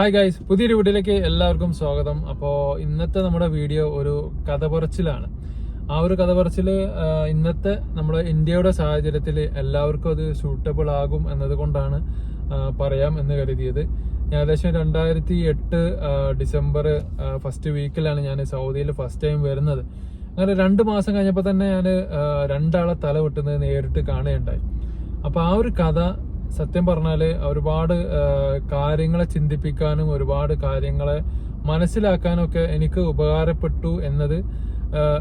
Hi guys പുതിയൊരു വീഡിയോയിലേക്ക് എല്ലാവർക്കും സ്വാഗതം. അപ്പോൾ ഇന്നത്തെ നമ്മുടെ വീഡിയോ ഒരു കഥ പറച്ചിലാണ് ആ ഒരു കഥ പറച്ചിൽ ഇന്നത്തെ നമ്മുടെ ഇന്ത്യയുടെ സാഹചര്യത്തിൽ എല്ലാവർക്കും അത് സൂട്ടബിൾ ആകും എന്നതുകൊണ്ടാണ് പറയാം എന്ന് കരുതിയത്. ഏകദേശം രണ്ടായിരത്തി എട്ട് ഡിസംബർ ഫസ്റ്റ് വീക്കിലാണ് ഞാൻ സൗദിയിൽ ഫസ്റ്റ് ടൈം വരുന്നത്. അങ്ങനെ രണ്ട് മാസം കഴിഞ്ഞപ്പോൾ തന്നെ ഞാൻ രണ്ടാളെ തല വെട്ടുന്നത് നേരിട്ട് കാണുകയുണ്ടായി. അപ്പോൾ ആ ഒരു കഥ സത്യം പറഞ്ഞാൽ ഒരുപാട് കാര്യങ്ങളെ ചിന്തിപ്പിക്കാനും ഒരുപാട് കാര്യങ്ങളെ മനസ്സിലാക്കാനും ഒക്കെ എനിക്ക് ഉപകാരപ്പെട്ടു എന്നത്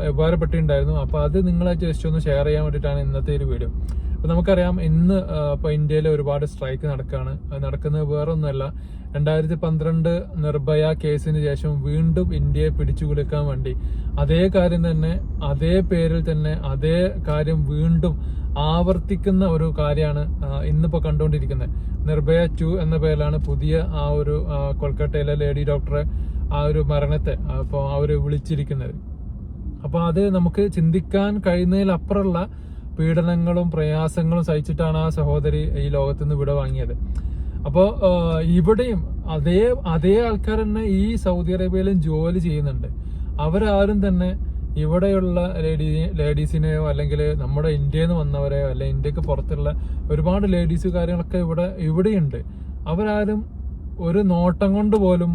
ഉപകാരപ്പെട്ടിട്ടുണ്ടായിരുന്നു. അപ്പൊ അത് നിങ്ങളെ ജസ്റ്റ് ഒന്ന് ഷെയർ ചെയ്യാൻ വേണ്ടിയിട്ടാണ് ഇന്നത്തെ ഒരു വീഡിയോ അപ്പൊ നമുക്കറിയാം ഇന്ന് ഇപ്പൊ ഇന്ത്യയിൽ ഒരുപാട് സ്ട്രൈക്ക് നടക്കുകയാണ് നടക്കുന്നത് വേറെ ഒന്നുമല്ല രണ്ടായിരത്തി പന്ത്രണ്ട് നിർഭയ കേസിന് ശേഷം വീണ്ടും ഇന്ത്യയെ പിടിച്ചു കുലുക്കാൻ വേണ്ടി. അതേ കാര്യം തന്നെ അതേ പേരിൽ തന്നെ അതേ കാര്യം വീണ്ടും ആവർത്തിക്കുന്ന ഒരു കാര്യമാണ് ഇന്നിപ്പോൾ കണ്ടുകൊണ്ടിരിക്കുന്നത്. നിർഭയ ടു എന്ന പേരിലാണ് പുതിയ ആ ഒരു കൊൽക്കട്ടയിലെ ലേഡി ഡോക്ടറെ ആ ഒരു മരണത്തെ അപ്പോൾ അവർ വിളിച്ചിരിക്കുന്നത്. അപ്പോൾ അത് നമുക്ക് ചിന്തിക്കാൻ കഴിയുന്നതിലപ്പുറമുള്ള പീഡനങ്ങളും പ്രയാസങ്ങളും സഹിച്ചിട്ടാണ് ആ സഹോദരി ഈ ലോകത്തുനിന്ന് വിട വാങ്ങിയത് അപ്പോൾ ഇവിടെയും അതേ അതേ ആൾക്കാർ തന്നെ ഈ സൗദി അറേബ്യയിലും ജോലി ചെയ്യുന്നുണ്ട്. അവരാരും തന്നെ ഇവിടെയുള്ള ലേഡി ലേഡീസിനെയോ അല്ലെങ്കിൽ നമ്മുടെ ഇന്ത്യയിൽ നിന്ന് വന്നവരെയോ അല്ലെങ്കിൽ ഇന്ത്യയ്ക്ക് പുറത്തുള്ള ഒരുപാട് ലേഡീസ് കാര്യങ്ങളൊക്കെ ഇവിടെ ഇവിടെയുണ്ട്. അവരാരും ഒരു നോട്ടം കൊണ്ട് പോലും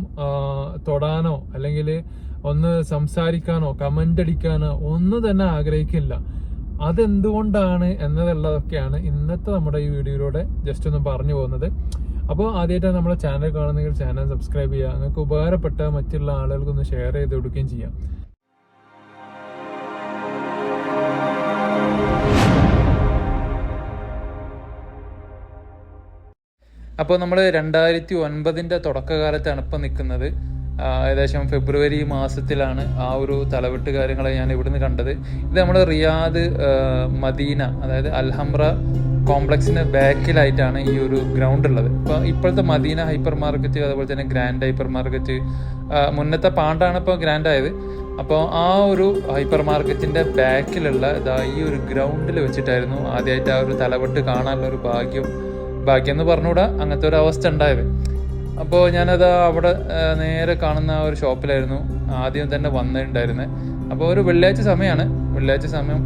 തൊടാനോ അല്ലെങ്കിൽ ഒന്ന് സംസാരിക്കാനോ കമന്റ് അടിക്കാനോ ഒന്നും തന്നെ ആഗ്രഹിക്കില്ല. അതെന്തുകൊണ്ടാണ് എന്നതുള്ളതൊക്കെയാണ് ഇന്നത്തെ നമ്മുടെ ഈ വീഡിയോയിലൂടെ ജസ്റ്റ് ഒന്ന് പറഞ്ഞു പോകുന്നത്. അപ്പോൾ ആദ്യമായിട്ടാണ് നമ്മളെ ചാനൽ കാണുന്നെങ്കിൽ ചാനൽ സബ്സ്ക്രൈബ് ചെയ്യുക. നിങ്ങൾക്ക് ഉപകാരപ്പെട്ട മറ്റുള്ള ആളുകൾക്കൊന്ന് ഷെയർ ചെയ്ത് കൊടുക്കുകയും ചെയ്യാം. അപ്പോൾ നമ്മൾ രണ്ടായിരത്തി ഒൻപതിന്റെ തുടക്കകാലത്താണ് ഇപ്പം നിൽക്കുന്നത്. ഏകദേശം ഫെബ്രുവരി മാസത്തിലാണ് ആ ഒരു തലവെട്ട് കാര്യങ്ങളെ ഞാൻ ഇവിടുന്ന് കണ്ടത്. ഇത് നമ്മുടെ റിയാദ് മദീന അതായത് അൽഹംറ കോംപ്ലക്സിന് ബാക്കിലായിട്ടാണ് ഈ ഒരു ഗ്രൗണ്ട് ഉള്ളത്. ഇപ്പോൾ ഇപ്പോഴത്തെ മദീന ഹൈപ്പർ മാർക്കറ്റ് അതുപോലെ തന്നെ ഗ്രാൻഡ് ഹൈപ്പർ മാർക്കറ്റ് മുന്നത്തെ പാണ്ടാണ് ഇപ്പോൾ ഗ്രാൻഡ് ആയത് അപ്പോൾ ആ ഒരു ഹൈപ്പർ മാർക്കറ്റിന്റെ ബാക്കിലുള്ള ഇതാ ഈ ഒരു ഗ്രൗണ്ടിൽ വെച്ചിട്ടായിരുന്നു ആദ്യമായിട്ട് ആ ഒരു തലവെട്ട് കാണാനുള്ള ഒരു ഭാഗ്യം ഭാഗ്യം എന്ന് പറഞ്ഞുകൂടാ അങ്ങനത്തെ ഒരു അവസ്ഥ ഉണ്ടായത്. അപ്പോൾ ഞാനത് അവിടെ നേരെ കാണുന്ന ഒരു ഷോപ്പിലായിരുന്നു. ആദ്യം തന്നെ വന്നിട്ടുണ്ടായിരുന്നത് അപ്പോൾ ഒരു വെള്ളിയാഴ്ച സമയമാണ് വെള്ളിയാഴ്ച സമയം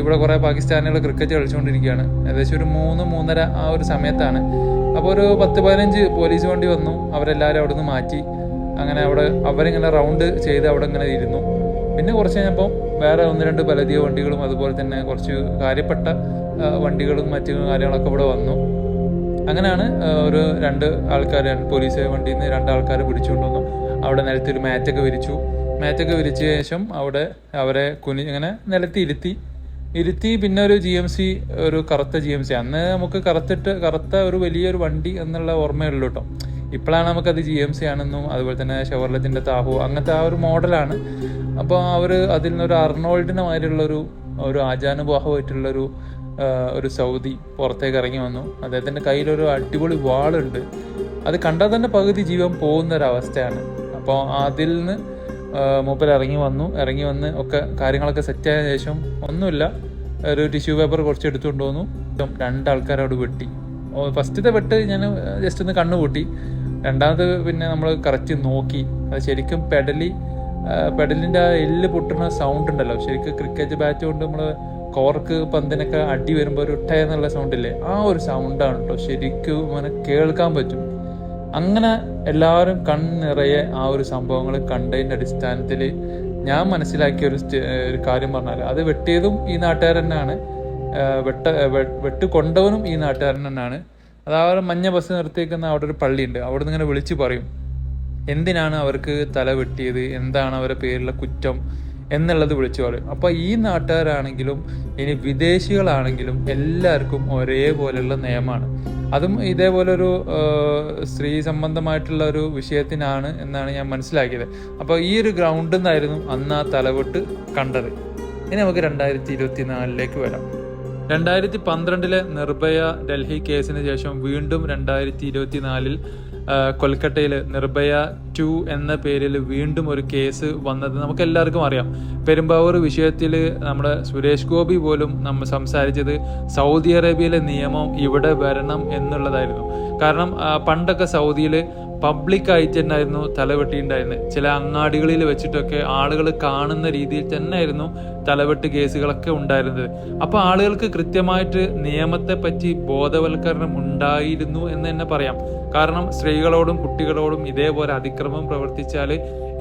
ഇവിടെ കുറേ പാകിസ്ഥാനികൾ ക്രിക്കറ്റ് കളിച്ചുകൊണ്ടിരിക്കുകയാണ്. ഏകദേശം ഒരു മൂന്ന് മൂന്നര ആ ഒരു സമയത്താണ്. അപ്പോൾ ഒരു പത്ത് പതിനഞ്ച് പോലീസ് വണ്ടി വന്നു. അവരെല്ലാവരും അവിടെ നിന്ന് മാറ്റി. അങ്ങനെ അവിടെ അവരിങ്ങനെ റൗണ്ട് ചെയ്ത് അവിടെ ഇങ്ങനെ ഇരുന്നു. പിന്നെ കുറച്ച് കഴിഞ്ഞപ്പോൾ വേറെ ഒന്ന് രണ്ട് ബലദീയ വണ്ടികളും അതുപോലെ തന്നെ കുറച്ച് കാര്യപ്പെട്ട വണ്ടികളും മറ്റു കാര്യങ്ങളൊക്കെ ഇവിടെ വന്നു. അങ്ങനെയാണ് ഒരു രണ്ട് ആൾക്കാർ പോലീസ് വണ്ടിയിൽ നിന്ന് രണ്ട് ആൾക്കാർ പിടിച്ചുകൊണ്ട് വന്നു അവിടെ നിലത്ത് ഒരു മാറ്റൊക്കെ വിരിച്ചു. മാറ്റൊക്കെ വിരിച്ച ശേഷം അവിടെ അവരെ കുനി ഇങ്ങനെ നിലത്തി ഇരുത്തി ഇരുത്തി പിന്നെ ഒരു ജി എം സി ഒരു കറുത്ത ജി എം സി അന്ന് നമുക്ക് കറുത്തിട്ട് കറുത്ത ഒരു വലിയൊരു വണ്ടി എന്നുള്ള ഓർമ്മയുള്ളൂ കേട്ടോ. ഇപ്പോഴാണ് നമുക്കത് ജി എം സി ആണെന്നും അതുപോലെ തന്നെ ഷവർലത്തിന്റെ താഹു അങ്ങനത്തെ ആ ഒരു മോഡലാണ്. അപ്പോൾ അവർ അതിൽ നിന്നൊരു അർണോൾഡിനെ മാതിരിയുള്ളൊരു ഒരു ആചാനുബാഹമായിട്ടുള്ളൊരു ഒരു സൗദി പുറത്തേക്ക് ഇറങ്ങി വന്നു. അദ്ദേഹത്തിന്റെ കയ്യിലൊരു അടിപൊളി വാളുണ്ട്. അത് കണ്ടാൽ തന്നെ പകുതി ജീവൻ പോകുന്ന ഒരു അവസ്ഥയാണ് അപ്പോൾ അതിൽ നിന്ന് മൂപ്പർ ഇറങ്ങി വന്നു. ഇറങ്ങി വന്ന് ഒക്കെ കാര്യങ്ങളൊക്കെ സെറ്റായ ശേഷം ഒന്നുമില്ല ഒരു ടിഷ്യൂ പേപ്പർ കുറച്ച് എടുത്തുകൊണ്ട് വന്നു. രണ്ടാൾക്കാർ അവിടെ വെട്ടി. ഫസ്റ്റത്തെ വെട്ട് ഞാൻ ജസ്റ്റ് ഒന്ന് കണ്ണു കൂട്ടി രണ്ടാമത് പിന്നെ നമ്മൾ കറക്റ്റ് നോക്കി. അത് ശരിക്കും പെഡലി പെഡലിന്റെ ആ എല്ല് പൊട്ടുന്ന സൗണ്ട് ഉണ്ടല്ലോ. ശരിക്കും ക്രിക്കറ്റ് ബാറ്റ് കൊണ്ട് നമ്മൾ കോർക്ക് പന്തിനൊക്കെ അടി വരുമ്പോൾ ഒരു ടേ എന്നുള്ള സൗണ്ടില്ലേ ആ ഒരു സൗണ്ടാണ് കേട്ടോ ശരിക്കും അങ്ങനെ കേൾക്കാൻ പറ്റും. അങ്ങനെ എല്ലാവരും കണ്ണിറയെ ആ ഒരു സംഭവങ്ങൾ കണ്ടതിന്റെ അടിസ്ഥാനത്തിൽ ഞാൻ മനസ്സിലാക്കിയ ഒരു ഒരു കാര്യം പറഞ്ഞാൽ അത് വെട്ടിയതും ഈ നാട്ടുകാരൻ തന്നെയാണ് വെട്ട വെട്ടുകൊണ്ടവനും കൊണ്ടവനും ഈ നാട്ടുകാരൻ തന്നെയാണ് അതായത് മഞ്ഞ ബസ് നിർത്തിയിരിക്കുന്ന അവിടെ ഒരു പള്ളിയുണ്ട്. അവിടെ നിന്ന് ഇങ്ങനെ വിളിച്ച് പറയും. എന്തിനാണ് അവർക്ക് തല വെട്ടിയത്? എന്താണ് അവരുടെ പേരിലുള്ള കുറ്റം? എന്നുള്ളത് വിളിച്ചു പറയും. അപ്പോൾ ഈ നാട്ടുകാരാണെങ്കിലും ഇനി വിദേശികളാണെങ്കിലും എല്ലാവർക്കും ഒരേപോലെയുള്ള നിയമമാണ്. അതും ഇതേപോലൊരു ഒരു സ്ത്രീ സംബന്ധമായിട്ടുള്ള ഒരു വിഷയത്തിനാണ് എന്നാണ് ഞാൻ മനസ്സിലാക്കിയത്. അപ്പോൾ ഈ ഒരു ഗ്രൗണ്ടിൽ നിന്നായിരുന്നു അന്ന് ആ തലവെട്ട് കണ്ടത്. ഇനി നമുക്ക് രണ്ടായിരത്തി ഇരുപത്തി നാലിലേക്ക് വരാം. രണ്ടായിരത്തി പന്ത്രണ്ടിലെ നിർഭയ ഡൽഹി കേസിന് ശേഷം വീണ്ടും രണ്ടായിരത്തി ഇരുപത്തിനാലിൽ കൊൽക്കട്ടയിൽ നിർഭയ ടു എന്ന പേരിൽ വീണ്ടും ഒരു കേസ് വന്നത് നമുക്ക് എല്ലാവർക്കും അറിയാം. പെരുമ്പാവൂർ വിഷയത്തിൽ നമ്മുടെ സുരേഷ് ഗോപി പോലും നമ്മൾ സംസാരിച്ചത് സൗദി അറേബ്യയിലെ നിയമം ഇവിടെ വരണം എന്നുള്ളതായിരുന്നു. കാരണം പണ്ടൊക്കെ സൗദിയിൽ പബ്ലിക് ആയിട്ട് തന്നെയായിരുന്നു തലവെട്ടിയിട്ടുണ്ടായിരുന്നത് ചില അങ്ങാടികളിൽ വെച്ചിട്ടൊക്കെ ആളുകൾ കാണുന്ന രീതിയിൽ തന്നെയായിരുന്നു തലവെട്ട് കേസുകളൊക്കെ ഉണ്ടായിരുന്നത്. അപ്പോൾ ആളുകൾക്ക് കൃത്യമായിട്ട് നിയമത്തെ പറ്റി ബോധവൽക്കരണം ഉണ്ടായിരുന്നു എന്ന് തന്നെ പറയാം. കാരണം സ്ത്രീകളോടും കുട്ടികളോടും ഇതേപോലെ അതിക്രമം പ്രവർത്തിച്ചാൽ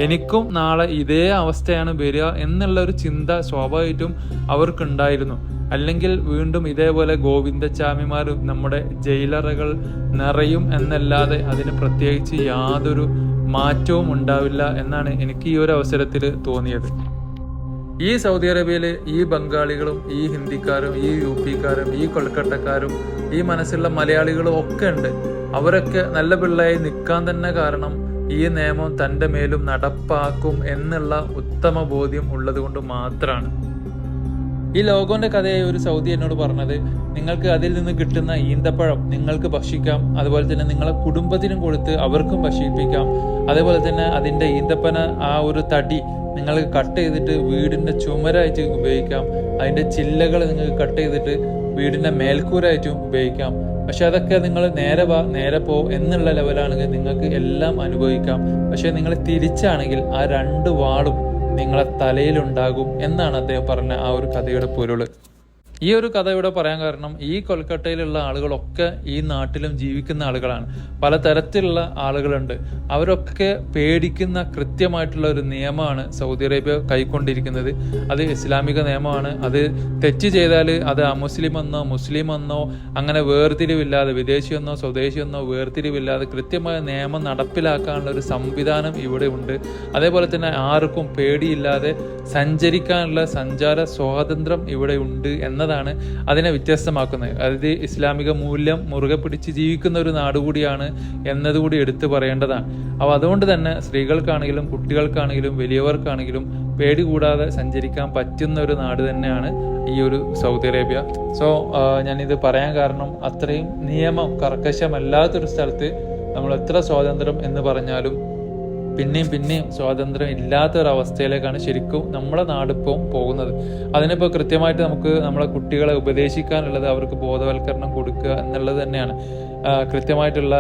എനിക്കും നാളെ ഇതേ അവസ്ഥയാണ് വരിക എന്നുള്ള ഒരു ചിന്ത സ്വാഭാവികമായിട്ടും അവർക്കുണ്ടായിരുന്നു. അല്ലെങ്കിൽ വീണ്ടും ഇതേപോലെ ഗോവിന്ദച്ചാമിമാർ നമ്മുടെ ജയിലറകൾ നിറയും എന്നല്ലാതെ അതിന് പ്രത്യേകിച്ച് യാതൊരു മാറ്റവും ഉണ്ടാവില്ല എന്നാണ് എനിക്ക് ഈ ഒരു അവസരത്തിൽ തോന്നിയത്. ഈ സൗദി അറേബ്യയിൽ ഈ ബംഗാളികളും ഈ ഹിന്ദിക്കാരും ഈ യു പിക്കാരും ഈ കൊൽക്കട്ടക്കാരും ഈ മനസ്സുള്ള മലയാളികളും ഒക്കെ ഉണ്ട്. അവരൊക്കെ നല്ല പിള്ളയായി നിൽക്കാൻ തന്നെ കാരണം ഈ നിയമം തന്റെ മേലും നടപ്പാക്കും എന്നുള്ള ഉത്തമ ബോധ്യം ഉള്ളത് കൊണ്ട് മാത്രമാണ് ഈ ലോഗോന്റെ കഥയായി ഒരു സൗദി എന്നോട് പറഞ്ഞത് നിങ്ങൾക്ക് അതിൽ നിന്ന് കിട്ടുന്ന ഈന്തപ്പഴം നിങ്ങൾക്ക് ഭക്ഷിക്കാം അതുപോലെ തന്നെ നിങ്ങളെ കുടുംബത്തിനും കൊടുത്ത് അവർക്കും ഭക്ഷിപ്പിക്കാം അതേപോലെ തന്നെ അതിന്റെ ഈന്തപ്പന ആ ഒരു തടി നിങ്ങൾക്ക് കട്ട് ചെയ്തിട്ട് വീടിന്റെ ചുമരായിട്ട് ഉപയോഗിക്കാം അതിന്റെ ചില്ലകൾ നിങ്ങൾക്ക് കട്ട് ചെയ്തിട്ട് വീടിന്റെ മേൽക്കൂരായിട്ടും ഉപയോഗിക്കാം പക്ഷെ അതൊക്കെ നിങ്ങൾ നേരെ വാ നേരെ പോ എന്നുള്ള ലെവലാണെങ്കിൽ നിങ്ങൾക്ക് എല്ലാം അനുഭവിക്കാം പക്ഷെ നിങ്ങൾ തിരിച്ചാണെങ്കിൽ ആ രണ്ട് വാളും നിങ്ങളെ തലയിലുണ്ടാകും എന്നാണ് അദ്ദേഹം പറഞ്ഞ ആ ഒരു കഥയുടെ പൊരുൾ. ഈ ഒരു കഥ ഇവിടെ പറയാൻ കാരണം ഈ കൊൽക്കട്ടയിലുള്ള ആളുകളൊക്കെ ഈ നാട്ടിലും ജീവിക്കുന്ന ആളുകളാണ്. പലതരത്തിലുള്ള ആളുകളുണ്ട്. അവരൊക്കെ പേടിക്കുന്ന കൃത്യമായിട്ടുള്ള ഒരു നിയമമാണ് സൗദി അറേബ്യ കൈക്കൊണ്ടിരിക്കുന്നത്. അത് ഇസ്ലാമിക നിയമമാണ്. അത് തെറ്റ് ചെയ്താൽ അത് അമുസ്ലിം എന്നോ മുസ്ലിം എന്നോ അങ്ങനെ വേർതിരിവില്ലാതെ വിദേശിയെന്നോ സ്വദേശിയെന്നോ വേർതിരിവില്ലാതെ കൃത്യമായ നിയമം നടപ്പിലാക്കാനുള്ള ഒരു സംവിധാനം ഇവിടെ ഉണ്ട്. അതേപോലെ തന്നെ ആർക്കും പേടിയില്ലാതെ സഞ്ചരിക്കാനുള്ള സഞ്ചാര സ്വാതന്ത്ര്യം ഇവിടെ ഉണ്ട് എന്നതാണ് അതിനെ വ്യത്യസ്തമാക്കുന്നത്. അതായത് ഇസ്ലാമിക മൂല്യം മുറുകെ പിടിച്ച് ജീവിക്കുന്ന ഒരു നാട് കൂടിയാണ് എന്നതുകൂടി എടുത്തു പറയേണ്ടതാണ്. അപ്പോൾ അതുകൊണ്ട് തന്നെ സ്ത്രീകൾക്കാണെങ്കിലും കുട്ടികൾക്കാണെങ്കിലും വലിയവർക്കാണെങ്കിലും പേടി കൂടാതെ സഞ്ചരിക്കാൻ പറ്റുന്ന ഒരു നാട് തന്നെയാണ് ഈ ഒരു സൗദി അറേബ്യ. സോ ഞാനിത് പറയാൻ കാരണം അത്രയും നിയമം കർക്കശമല്ലാത്തൊരു സ്ഥലത്ത് നമ്മൾ എത്ര സ്വാതന്ത്ര്യം എന്ന് പറഞ്ഞാലും പിന്നെയും പിന്നെയും സ്വാതന്ത്ര്യം അവസ്ഥയിലേക്കാണ് ശരിക്കും നമ്മുടെ നാടിപ്പോൾ പോകുന്നത്. അതിനിപ്പോൾ കൃത്യമായിട്ട് നമുക്ക് നമ്മളെ കുട്ടികളെ ഉപദേശിക്കാനുള്ളത് അവർക്ക് ബോധവൽക്കരണം കൊടുക്കുക എന്നുള്ളത് തന്നെയാണ്. കൃത്യമായിട്ടുള്ള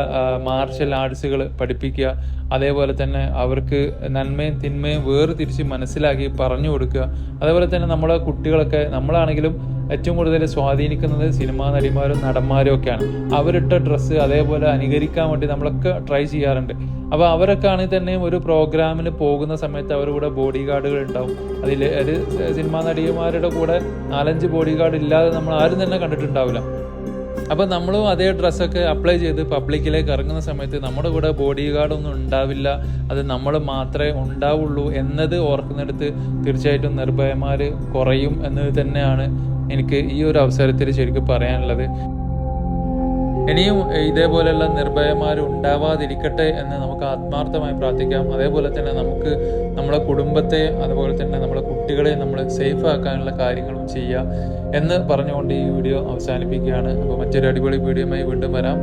മാർഷൽ ആർട്സുകൾ പഠിപ്പിക്കുക അതേപോലെ തന്നെ അവർക്ക് നന്മയും തിന്മയും വേർതിരിച്ച് മനസ്സിലാക്കി പറഞ്ഞു കൊടുക്കുക. അതേപോലെ തന്നെ നമ്മളെ കുട്ടികളൊക്കെ നമ്മളാണെങ്കിലും ഏറ്റവും കൂടുതൽ സ്വാധീനിക്കുന്നത് സിനിമാ നടിമാരും നടന്മാരും ഒക്കെയാണ്. അവരിട്ട ഡ്രസ്സ് അതേപോലെ അനുകരിക്കാൻ വേണ്ടി നമ്മളൊക്കെ ട്രൈ ചെയ്യാറുണ്ട്. അപ്പോൾ അവരൊക്കെ ആണെങ്കിൽ തന്നെയും ഒരു പ്രോഗ്രാമിന് പോകുന്ന സമയത്ത് അവരുടെ ബോഡി ഗാർഡുകൾ ഉണ്ടാവും. അതിൽ ഒരു സിനിമാ നടിമാരുടെ കൂടെ നാലഞ്ച് ബോഡി ഗാർഡ് ഇല്ലാതെ നമ്മൾ ആരും തന്നെ കണ്ടിട്ടുണ്ടാവില്ല. അപ്പം നമ്മളും അതേ ഡ്രസ്സൊക്കെ അപ്ലൈ ചെയ്ത് പബ്ലിക്കിലേക്ക് ഇറങ്ങുന്ന സമയത്ത് നമ്മുടെ കൂടെ ബോഡി ഗാർഡൊന്നും ഉണ്ടാവില്ല. അത് നമ്മൾ മാത്രമേ ഉണ്ടാവുള്ളൂ എന്നത് ഓർക്കുന്നിടത്ത് തീർച്ചയായിട്ടും നിർഭയന്മാർ കുറയും എന്നത് തന്നെയാണ് എനിക്ക് ഈ ഒരു അവസരത്തിൽ ശരിക്കും പറയാനുള്ളത്. ഇനിയും ഇതേപോലെയുള്ള നിർഭയന്മാർ ഉണ്ടാവാതിരിക്കട്ടെ എന്ന് നമുക്ക് ആത്മാർത്ഥമായി പ്രാർത്ഥിക്കാം. അതേപോലെ തന്നെ നമുക്ക് നമ്മുടെ കുടുംബത്തെ അതുപോലെ തന്നെ നമ്മളെ കുട്ടികളെ നമ്മൾ സേഫ് ആക്കാനുള്ള കാര്യങ്ങളും ചെയ്യുക എന്ന് പറഞ്ഞുകൊണ്ട് ഈ വീഡിയോ അവസാനിപ്പിക്കുകയാണ്. അപ്പോൾ മറ്റൊരു അടിപൊളി വീഡിയോയുമായി വീണ്ടും വരാം.